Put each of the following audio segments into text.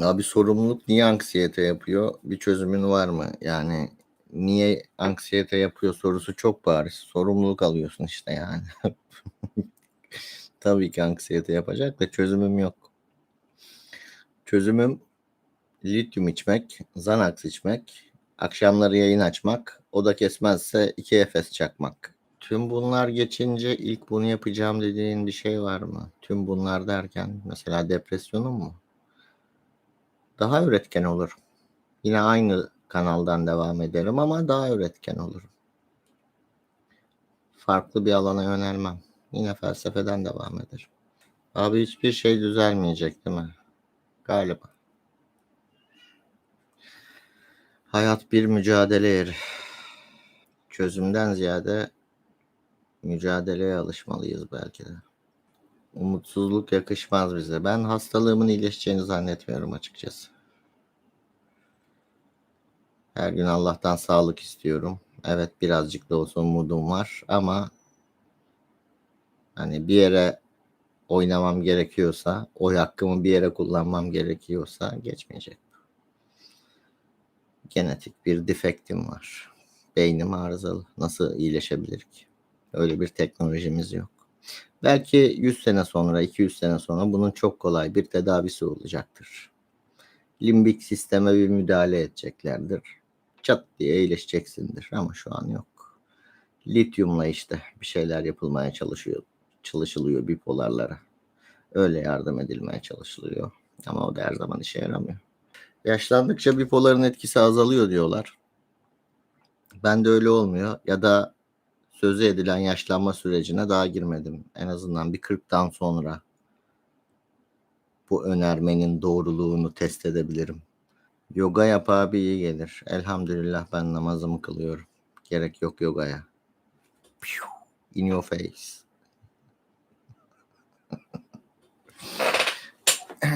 Abi sorumluluk niye anksiyete yapıyor? Bir çözümün var mı? Yani niye anksiyete yapıyor sorusu çok bariz. Sorumluluk alıyorsun işte yani. Tabii ki anksiyete yapacak da çözümüm yok. Çözümüm lityum içmek, Xanax içmek, akşamları yayın açmak, o da kesmezse iki Efes çakmak. Tüm bunlar geçince ilk bunu yapacağım dediğin bir şey var mı? Tüm bunlar derken mesela depresyonun mu? Daha üretken olurum. Yine aynı kanaldan devam ederim ama daha üretken olurum. Farklı bir alana yönelmem. Yine felsefeden devam ederim. Abi hiçbir şey düzelmeyecek değil mi? Galiba. Hayat bir mücadele yeri. Çözümden ziyade mücadeleye alışmalıyız belki de. Umutsuzluk yakışmaz bize. Ben hastalığımın iyileşeceğini zannetmiyorum açıkçası. Her gün Allah'tan sağlık istiyorum. Evet birazcık da olsa umudum var ama hani bir yere oynamam gerekiyorsa, oy hakkımı bir yere kullanmam gerekiyorsa geçmeyecek. Genetik bir defektim var. Beynim arızalı. Nasıl iyileşebilir ki? Öyle bir teknolojimiz yok. Belki 100 sene sonra, 200 sene sonra bunun çok kolay bir tedavisi olacaktır. Limbik sisteme bir müdahale edeceklerdir. Çat diye iyileşeceksindir ama şu an yok. Lityumla işte bir şeyler yapılmaya çalışıyor, çalışılıyor bipolarlara. Öyle yardım edilmeye çalışılıyor. Ama o da her zaman işe yaramıyor. Yaşlandıkça bipoların etkisi azalıyor diyorlar. Ben de öyle olmuyor. Ya da sözü edilen yaşlanma sürecine daha girmedim. En azından bir 40'tan sonra bu önermenin doğruluğunu test edebilirim. Yoga yap abi iyi gelir. Elhamdülillah ben namazımı kılıyorum. Gerek yok yogaya. In your face.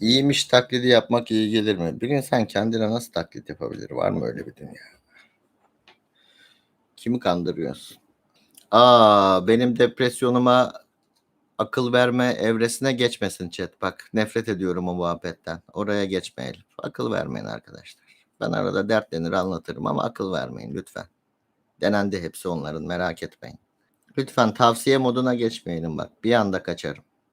İyiymiş taklidi yapmak iyi gelir mi? Bir insan kendine nasıl taklit yapabilir? Var mı öyle bir dünya? Kimi kandırıyorsun? Aa benim depresyonuma akıl verme evresine geçmesin chat. Bak nefret ediyorum o muhabbetten. Oraya geçmeyelim. Akıl vermeyin arkadaşlar. Ben arada dertlenir anlatırım ama akıl vermeyin lütfen. Denendi hepsi onların merak etmeyin. Lütfen tavsiye moduna geçmeyelim bak. Bir anda kaçarım.